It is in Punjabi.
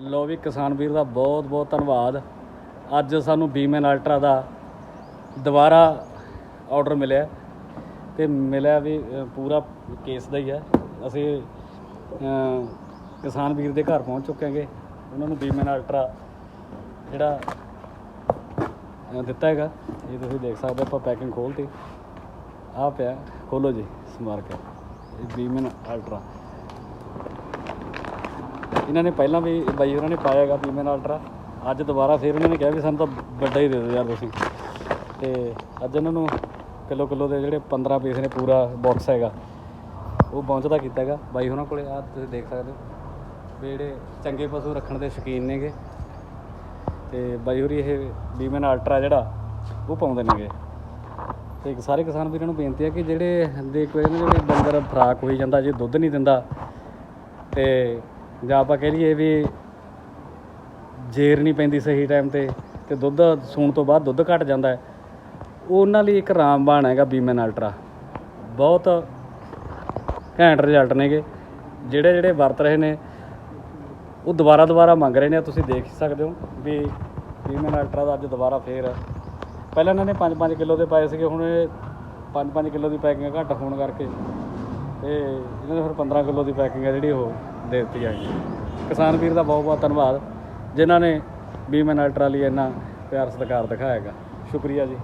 ਲੋ ਵੀ ਕਿਸਾਨ ਵੀਰ ਦਾ ਬਹੁਤ ਬਹੁਤ ਧੰਨਵਾਦ। ਅੱਜ ਸਾਨੂੰ ਬੀਮੈਨ ਅਲਟਰਾ ਦਾ ਦੁਬਾਰਾ ਆਰਡਰ ਮਿਲਿਆ ਤੇ ਮਿਲਿਆ ਵੀ ਪੂਰਾ ਕੇਸ ਦਾ ਹੀ ਹੈ। ਅਸੀਂ ਕਿਸਾਨ ਵੀਰ ਦੇ ਘਰ ਪਹੁੰਚ ਚੁੱਕੇ ਹਾਂਗੇ। ਉਹਨਾਂ ਨੂੰ ਬੀਮੈਨ ਅਲਟਰਾ ਜਿਹੜਾ ਦਿੱਤਾ ਹੈਗਾ। ਇਹ ਤੁਸੀਂ ਦੇਖ ਸਕਦੇ ਹੋ, ਆਪਾਂ ਪੈਕਿੰਗ ਖੋਲਤੀ। ਆ ਪਿਆ ਖੋਲੋ ਜੀ ਸਮਾਰ ਇਹ ਬੀਮਨ ਅਲਟਰਾ ਇਹਨਾਂ ਨੇ ਪਹਿਲਾਂ ਵੀ ਬਾਈ ਉਹਨਾਂ ਨੇ ਪਾਇਆ ਹੈਗਾ ਬੀਮਨ ਅਲਟਰਾ। ਅੱਜ ਦੁਬਾਰਾ ਫਿਰ ਉਹਨਾਂ ਨੇ ਕਿਹਾ ਵੀ ਸਾਨੂੰ ਤਾਂ ਵੱਡਾ ਹੀ ਦੇ ਦਿਓ ਯਾਰ ਤੁਸੀਂ। ਤੇ ਅੱਜ ਇਹਨਾਂ ਨੂੰ ਕਿਲੋ ਕਿਲੋ ਦੇ ਜਿਹੜੇ 15 ਪੀਸ ਨੇ ਪੂਰਾ ਬਾਕਸ ਹੈਗਾ, ਉਹ ਪਹੁੰਚਦਾ ਕੀਤਾ ਹੈਗਾ। ਬਾਈ ਉਹਨਾਂ ਕੋਲੇ ਆ ਤੁਸੀਂ ਦੇਖ ਸਕਦੇ ਹੋ। ਵੀ ਜਿਹੜੇ ਚੰਗੇ ਪਸ਼ੂ ਰੱਖਣ ਦੇ ਸ਼ੌਕੀਨ ਨੇਗੇ। ਤੇ ਬਾਈ ਹੋਰੀ ਇਹ ਬੀਮਨ ਅਲਟਰਾ ਜਿਹੜਾ, ਉਹ ਪਾਉਂਦੇ ਨੇਗੇ। ਤੇ ਸਾਰੇ ਕਿਸਾਨ ਵੀਰਾਂ ਨੂੰ ਬੇਨਤੀ ਹੈ ਕਿ ਜਿਹੜੇ ਦੇਖੋ ਕੋਈ ਇਹਨਾਂ ਦੇ ਡੰਗਰ ਫਰਾਕ ਹੋਈ ਜਾਂਦਾ, ਜੇ ਦੁੱਧ ਨਹੀਂ ਦਿੰਦਾ, ਤੇ ਜਾਂ ਆਪਾਂ ਕਹਿ ਲਈਏ ਵੀ ਜੇਰ ਨਹੀਂ ਪੈਂਦੀ ਸਹੀ ਟਾਈਮ ਤੇ ਤੇ ਦੁੱਧ ਸੂਣ ਤੋਂ ਬਾਅਦ ਦੁੱਧ ਘਟ ਜਾਂਦਾ ਹੈ ਉਹਨਾਂ ਲਈ ਇੱਕ ਰਾਮਬਾਣ ਹੈਗਾ ਬੀਮਨ ਅਲਟਰਾ। ਬਹੁਤ ਘੈਂਟ ਰਿਜ਼ਲਟ ਨੇਗੇ। ਜਿਹੜੇ ਜਿਹੜੇ ਵਰਤ ਰਹੇ ਨੇ, ਉਹ ਦੁਬਾਰਾ ਦੁਬਾਰਾ ਮੰਗ ਰਹੇ ਨੇ, ਤੁਸੀਂ ਦੇਖ ਸਕਦੇ ਹੋ ਵੀ ਬੀਮਨ ਅਲਟਰਾ ਦਾ ਅੱਜ ਦੁਬਾਰਾ ਫੇਰ ਪਹਿਲਾਂ ਇਹਨਾਂ ਨੇ 5-5 ਕਿਲੋ ਦੇ ਪਾਏ ਸੀਗੇ, ਹੁਣ ਇਹ 5-5 ਕਿਲੋ ਦੀ ਪੈਕਿੰਗ ਘੱਟ ਹੋਣ ਕਰਕੇ ਤੇ ਇਹਨਾਂ ਨੇ ਫਿਰ 15 ਕਿਲੋ ਦੀ ਪੈਕਿੰਗ ਹੈ ਜਿਹੜੀ ਉਹ ਦੇ ਦਿੱਤੀ ਹੈਗੀ ਕਿਸਾਨ ਵੀਰ ਦਾ ਬਹੁਤ ਬਹੁਤ ਧੰਨਵਾਦ, ਜਿਨ੍ਹਾਂ ਨੇ ਬੀਮਨ ਅਲਟਰਾ ਲਈ ਇੰਨਾ ਪਿਆਰ ਸਤਿਕਾਰ ਦਿਖਾਇਆ ਹੈਗਾ। ਸ਼ੁਕਰੀਆ ਜੀ।